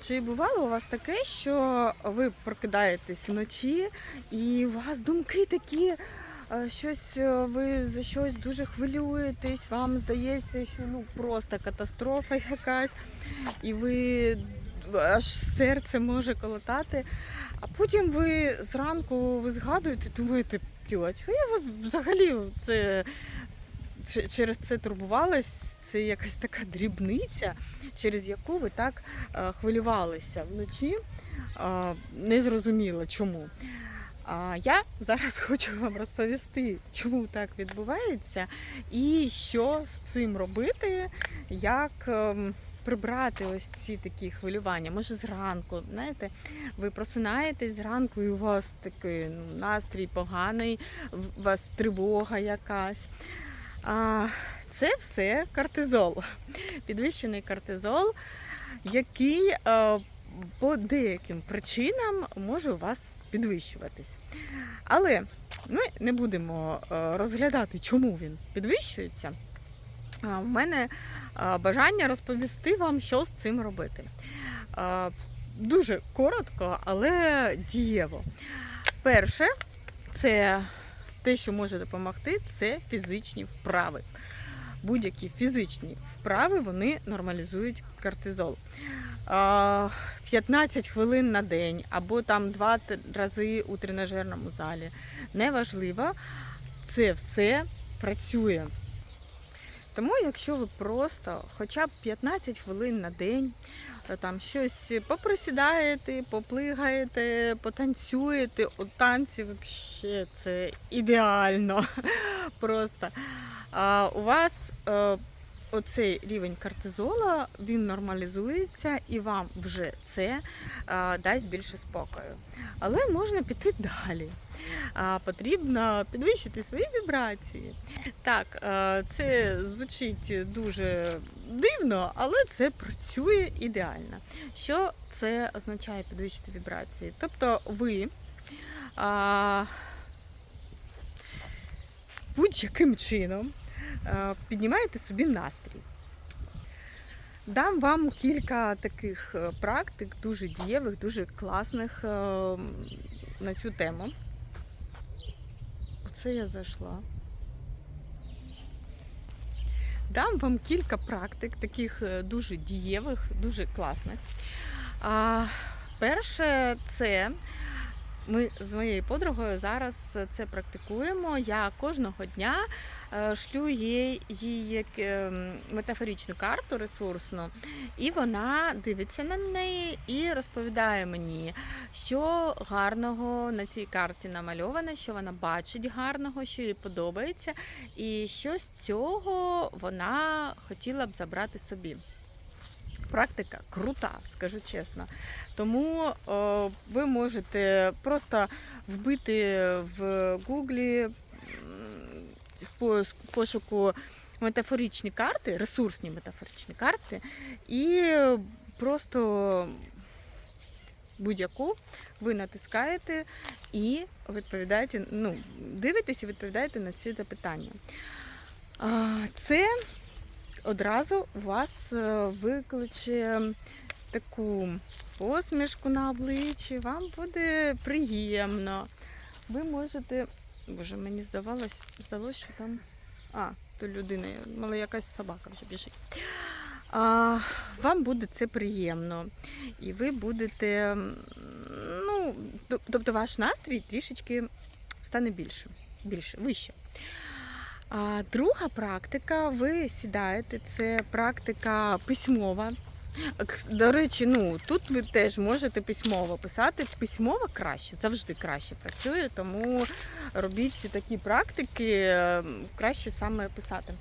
Чи бувало у вас таке, що ви прокидаєтесь вночі і у вас думки такі, е, щось е, ви за щось дуже хвилюєтесь, вам здається, що ну просто катастрофа якась, і ви аж серце може колотати. А потім ви зранку ви згадуєте, думаєте, «Тю, а чого я взагалі це, через це турбувалась? Це якась така дрібниця, через яку ви так е, хвилювалися вночі. Е, Не зрозуміла чому. А я зараз хочу вам розповісти, чому так відбувається, і що з цим робити, як ем, прибрати ось ці такі хвилювання. Може, зранку, знаєте, ви просинаєтесь зранку, і у вас такий ну, настрій поганий, у вас тривога якась. А, це все кортизол, підвищений кортизол, який е, по деяким причинам може у вас підвищуватись. Але ми не будемо е, розглядати, чому він підвищується. В мене е, бажання розповісти вам, що з цим робити. Дуже коротко, але дієво. Перше, це те, що може допомогти, це фізичні вправи. Будь-які фізичні вправи вони нормалізують кортизол. 15 хвилин на день або там два рази у тренажерному залі. Неважливо, це все працює. Тому, якщо ви просто хоча б 15 хвилин на день е, там щось поприсідаєте, поплигаєте, потанцюєте, от танці взагалі це ідеально. Просто а, у вас е, оцей рівень кортизола він нормалізується і вам вже це е, дасть більше спокою. Але можна піти далі. А, потрібно підвищити свої вібрації. Так, е, це звучить дуже дивно, але це працює ідеально. Що це означає підвищити вібрації? Тобто ви а, будь-яким чином а, піднімаєте собі настрій. Дам вам кілька таких е, практик, дуже дієвих, дуже класних е, на цю тему. Оце я зайшла. Дам вам кілька практик, таких е, дуже дієвих, дуже класних. А, перше, це ми з моєю подругою зараз це практикуємо. Я кожного дня е, шлю їй, їй як, ем, карту ресурсну, і вона дивиться на неї і розповідає мені, що гарного на цій карті намальовано, що вона бачить гарного, що їй подобається, і що з цього вона хотіла б забрати собі. Практика крута, скажу чесно. Тому е, ви можете просто вбити в Гуглі в пошуку метафоричні карти, ресурсні метафоричні карти, і просто будь-яку ви натискаєте і відповідаєте, ну, дивитесь і відповідаєте на ці запитання. Це одразу вас е, викличе таку посмішку на обличчі, вам буде приємно. Ви можете. Боже, мені здавалось, здалося, що там. А, то людина, мала якась собака вже біжить. А, вам буде це приємно. І ви будете. Ну, тобто ваш настрій трішечки стане більше, більше, вище. А друга практика, ви сідаєте, це практика письмова. До речі, ну тут ви теж можете письмово писати. Письмово краще, завжди краще працює, тому робіть такі практики, е, краще саме писати.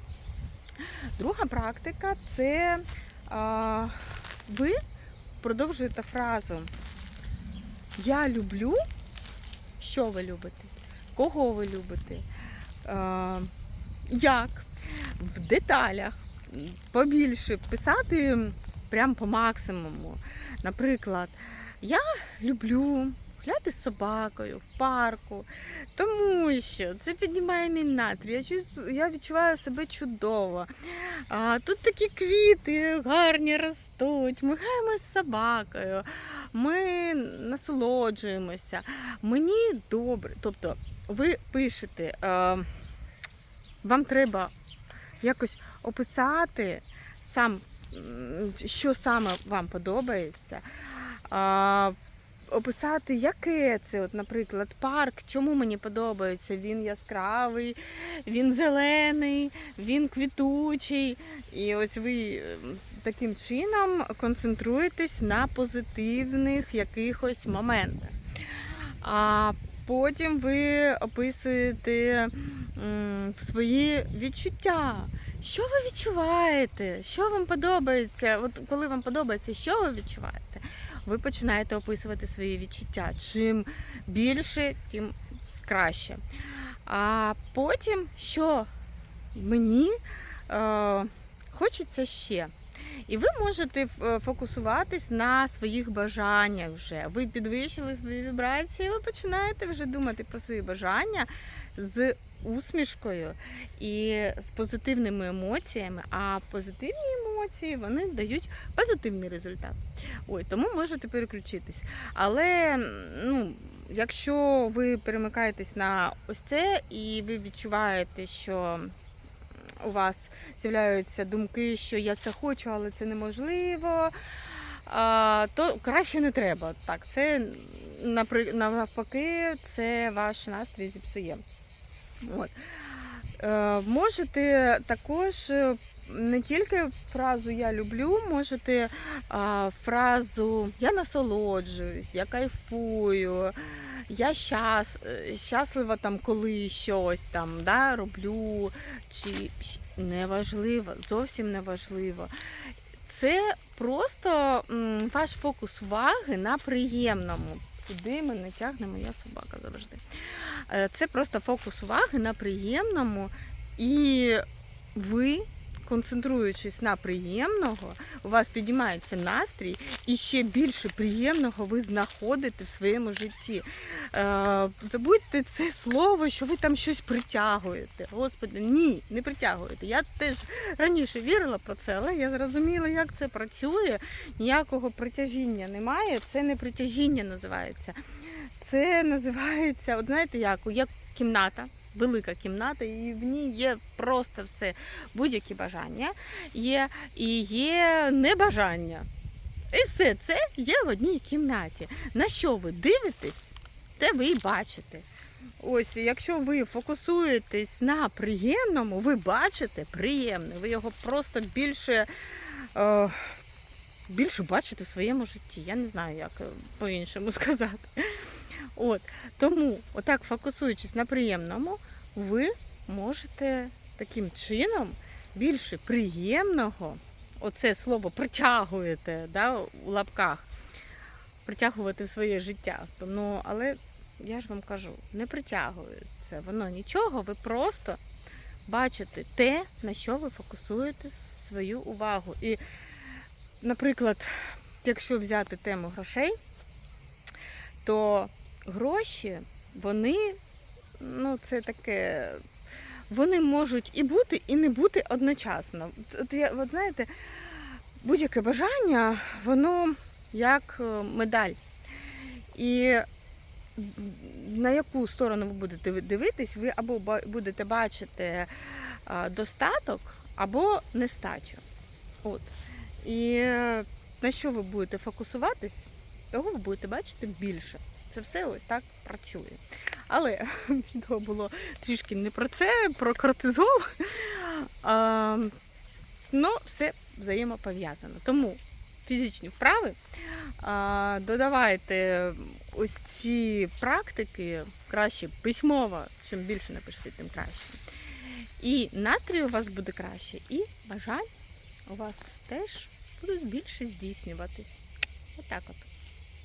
Друга практика це а, ви продовжуєте фразу Я люблю. Що ви любите? Кого ви любите? А, як? В деталях побільше писати прям по максимуму. Наприклад, я люблю гуляти з собакою в парку, тому що це піднімає мій настрій. Я, відчуваю себе чудово. Тут такі квіти гарні ростуть. Ми граємо з собакою, ми насолоджуємося. Мені добре. Тобто, ви пишете, е, вам треба якось описати сам, що саме вам подобається. А, описати, яке це, от, наприклад, парк, чому мені подобається. Він яскравий, він зелений, він квітучий. І ось ви е, таким чином концентруєтесь на позитивних якихось моментах. А потім ви описуєте свої відчуття. Що ви відчуваєте? Що вам подобається? От коли вам подобається, що ви відчуваєте? Ви починаєте описувати свої відчуття. Чим більше, тим краще. А потім, що мені е, хочеться ще. І ви можете е, фокусуватись на своїх бажаннях вже. Ви підвищили свої вібрації, ви починаєте вже думати про свої бажання з усмішкою і з позитивними емоціями. А позитивні емоції вони дають позитивний результат. Ой, тому можете переключитись. Але ну, якщо ви перемикаєтесь на ось це і ви відчуваєте, що у вас з'являються думки, що я це хочу, але це неможливо. То краще не треба. Так, це навпаки, це ваш настрій зіпсує. От. Е, можете також е, не тільки фразу Я люблю, можете фразу Я насолоджуюсь, я кайфую, я щас, е, щаслива там, коли щось там да, роблю, чи неважливо, зовсім неважливо. Це просто м, ваш фокус уваги на приємному. Туди мене тягне моя собака завжди. Е, Це просто фокус уваги на приємному, і ви, концентруючись на приємного, у вас підіймається настрій, і ще більше приємного ви знаходите в своєму житті. Е, Забудьте це слово, що ви там щось притягуєте. Господи, ні, не притягуєте. Я теж раніше вірила про це, але я зрозуміла, як це працює. Ніякого притяжіння немає. Це не притяжіння називається. Це називається, от знаєте як, є кімната, велика кімната, і в ній є просто все, будь-які бажання, є і є небажання. І все це є в одній кімнаті. На що ви дивитесь, те ви і бачите. Ось, якщо ви фокусуєтесь на приємному, ви бачите приємне, ви його просто більше. Е, більше бачите в своєму житті. Я не знаю, як е, по-іншому сказати. От, тому, отак, фокусуючись на приємному, ви можете таким чином більше приємного, оце слово притягуєте да, у лапках, притягувати в своє життя. Ну, але я ж вам кажу, не притягується воно нічого, ви просто бачите те, на що ви фокусуєте свою увагу. І, наприклад, якщо взяти тему грошей, то гроші, вони, ну, це таке, вони можуть і бути, і не бути одночасно. От, я- от знаєте, будь-яке бажання, воно як е, медаль. І на яку сторону ви будете дивитись, ви або будете бачити достаток, або нестачу. От. І е, на що ви будете фокусуватись, того ви будете бачити більше. Це все ось так працює. Але відео було трішки не про це, про кортизол. А, ну, все взаємопов'язано. Тому фізичні вправи а, додавайте ось ці практики краще письмово, чим більше напишете, тим краще. І настрій у вас буде краще, і бажань у вас теж будуть більше здійснюватись. Отак от.